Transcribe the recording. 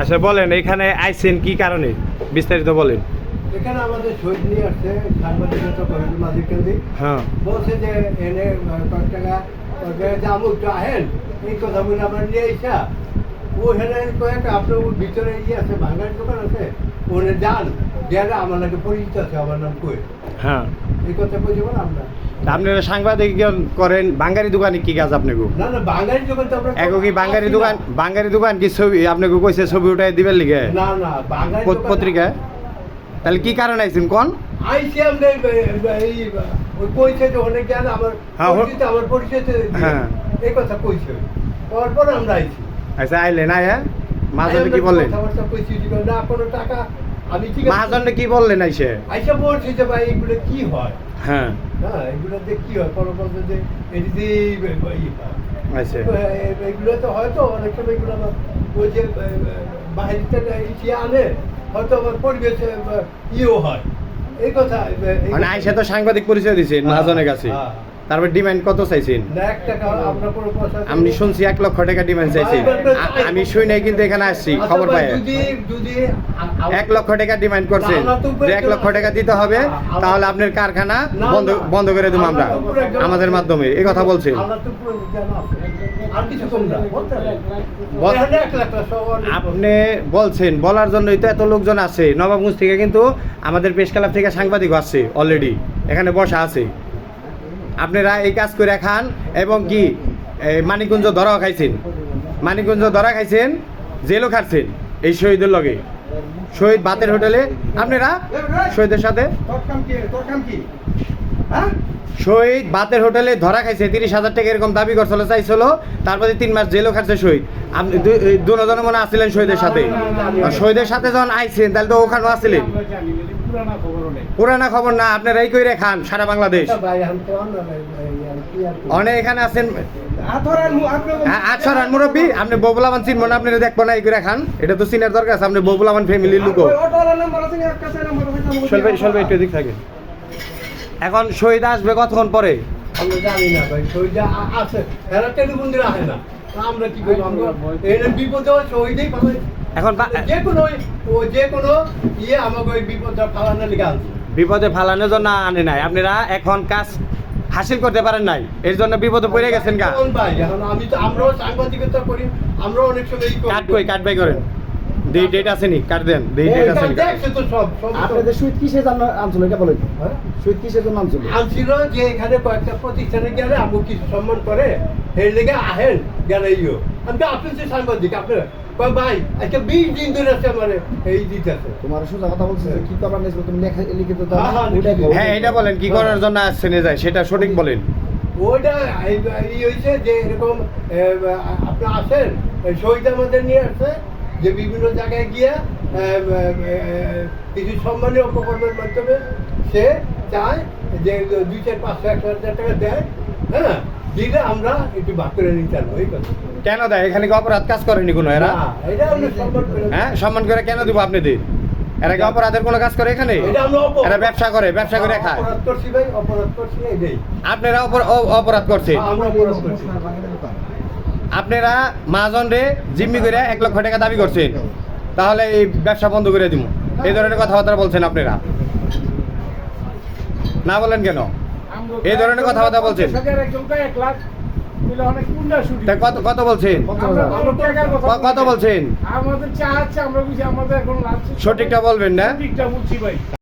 আচ্ছা বলেন এখানে আইছেন কি কারণে? বিস্তারিত বলেন। এখানে আমাদের শহীদ নিয়ে আসছে সাংবাদিকতা কমিটি মাঝে কেন্দ্রে হ্যাঁ। বলছে যে এনে কয়েক টাকা জামু একটু আহেন এই কথা বলে আমরা নিয়ে আইসা। ও হেনে কয়েক আপনার ভিতরে ইয়ে আছে ভাঙার দোকান আছে ওনে যান। গেলে আমার নাকি পরিচিত আছে আমার নাম কই? হ্যাঁ। এই কথা বলছি বলে আমরা আপনারা সাংবাদিক করেন বাঙ্গারি দোকানে কি কাজ আপনাকে? না না বাঙালি দোকান তো আমরা এগো কি বাঙ্গারি দোকান বাঙ্গারি দোকান কি ছবি আপনাকে কইছে ছবি উঠাই দিবেন লিগে? না না বাঙালি পত্রিকায় তাহলে কি কারণে আইছেন? কোন? আইসি আমরা এই- এই ওই কইছে যে অনেক জ্ঞান আমার হ্যাঁ, পরিচিত আমার পরিচিত হ্যাঁ। এই কথা কইছে। তারপর আমরা আইছি। আচ্ছা আইলেন না হ্যাঁ মাহাজনে কি বললেন? কথাবার্তা কইছি না কোনো টাকা আমি ঠিক আছে। কি বললেন আইসে? আইসা বলছি যে ভাই এগুলো কি হয়? হ্যাঁ। হ্যাঁ এগুলো যে কি হয়? পরে যে এটি যে আচ্ছা এগুলো তো হয়তো অনেক সময় এগুলো ওই যে বাইরে থেকে ইয়ে আনে হয়তো আবার পরিবেশে ইয়েও হয়। এই কথা মানে আইসা তো সাংবাদিক পরিচয় দিছেন মহাজনের কাছে। হ্যাঁ। তারপর ডিমান্ড কত চাইছেন? আমি শুনছি এক লক্ষ টাকা ডিমান্ড চাইছেন আমি শুই নাই কিন্তু এখানে আসছি আচ্ছা খবর পাই। এক লক্ষ টাকা ডিমান্ড করছেন। যে এক লক্ষ টাকা দিতে হবে তাহলে আপনার কারখানা বন্ধ বন্ধ করে দেবো আমরা আমাদের মাধ্যমে। এই কথা বলছেন। আমরা তো পুরো জানা আছে। আর কিছু কম না বলতে হবে। বল- এখানে এক লাখ টাকা সবার আপনি বলছেন বলার জন্যই তো এত লোকজন আছে। নবাবগঞ্জ থেকে কিন্তু আমাদের প্রেস ক্লাব থেকে সাংবাদিক আসছে অলরেডি। এখানে বসা আছে। আপনারা এই কাজ করে খান এবং কি মানিকুঞ্জ ধরাও খাইছেন। মানিকুঞ্জ ধরা খাইছেন, জেলও খাচ্ছেন এই শহীদের লগে। শহীদ বাতের হোটেলে, আপনারা শহীদের সাথে শহীদ বাতের হোটেলে ধরা খাইছে, তিরিশ হাজার টাকা এরকম দাবি করছিল চাইছিল, তারপরে তিন মাস জেলও খাচ্ছে শহীদ। আপনি দুজনে মনে আসছিলেন শহীদের সাথে। শহীদের সাথে যখন আইছেন, তাহলে তো ওখানেও আসছিলেন পুরানা খবর না আপনারা এই কইরে খান সারা বাংলাদেশ? অনেক এখানে আছেন। আচ্ছা রান মুরব্বী, আপনি ববুলামান চিনবো না আপনি দেখব না, এই করে খান। এটা তো চিনার দরকার আছে, আপনি ববুলামান ফ্যামিলির লোক একটু এদিক থাকেন। এখন শহীদ আসবে কতক্ষণ পরে? আমরা জানি না ভাই শহীদা আছে। এরা টেলিফোন দিয়ে আসে না। আমরা কি করব? আমরা এর বিপদে শহীদই পাবে এখন যে কোনো যে কোনো ইয়ে আমাকে ওই বিপদটা ফালানোর আনছে। বিপদে ফালানোর জন্য আনে নাই। আপনারা এখন কাজ হাসিল করতে পারেন নাই। এর জন্য বিপদে পড়ে গেছেন গা। কোন ভাই এখন আমি তো আমরাও সাংবাদিকতা করি আমরাও অনেক সময়। কাট কই কাট বাই করেন। দেই ডেট আছে নি কাট দেন দেই ডেট আছে নি? দেখছে তো সব সব আপনাদের সুইট কিসের জন্য আনছিল এটা বলেন হ্যাঁ? সুইট কিসের জন্য আনছিল আনছিল যে এখানে কয়েকটা প্রতিষ্ঠানে গেলে আমু কিছু সম্মান করে সেই লেগে আহেন গেলে আমি আপনি যে সাংবাদিক আপনার ভাই আজকে বিশ দিন ধরে আছে আমার এই দিতেছে তোমার সোজা কথা বলছে কি করবার নেই তুমি লেখা লিখিত দাও হ্যাঁ, হ্যাঁ। হ্যাঁ এটা বলেন কি করার জন্য আসছেন যায় সেটা সঠিক বলেন ওইটা এই- হয়েছে যে এরকম এ, আপনি আসেন শহীদ আমাদের নিয়ে আসছে যে বিভিন্ন জায়গায় গিয়ে কিছু সম্মানীয় উপকরণের মাধ্যমে সে চায় যে দুই চার পাঁচশো এক হাজার টাকা দেয়। হ্যাঁ দিলে আমরা একটু ভাগ করে নিতে পারব এই কথা। কেন দেয়? এখানে কি অপরাধ কাজ করেনি কোনো এরা? হ্যাঁ সম্মান করে কেন দিব আপনাদের এরা কি অপরাধের কোনো কাজ করে এখানে? এরা ব্যবসা করে ব্যবসা করে খায়। অপরাধ করছি ভাই অপরাধ করছি এটাই আপনারা অপর- অপরাধ করছে। আমরা অপরাধ করছি। আপনারা মাহাজন রে জিম্মি করে এক লক্ষ টাকা দাবি করছেন। তাহলে এই ব্যবসা বন্ধ করে দিব এই ধরনের কথাবার্তা বলছেন আপনারা। না বলেন কেন? এই ধরনের কথাবার্তা বলছেন। কত কত বলছেন? কত বলছেন? সঠিকটা বলবেন না?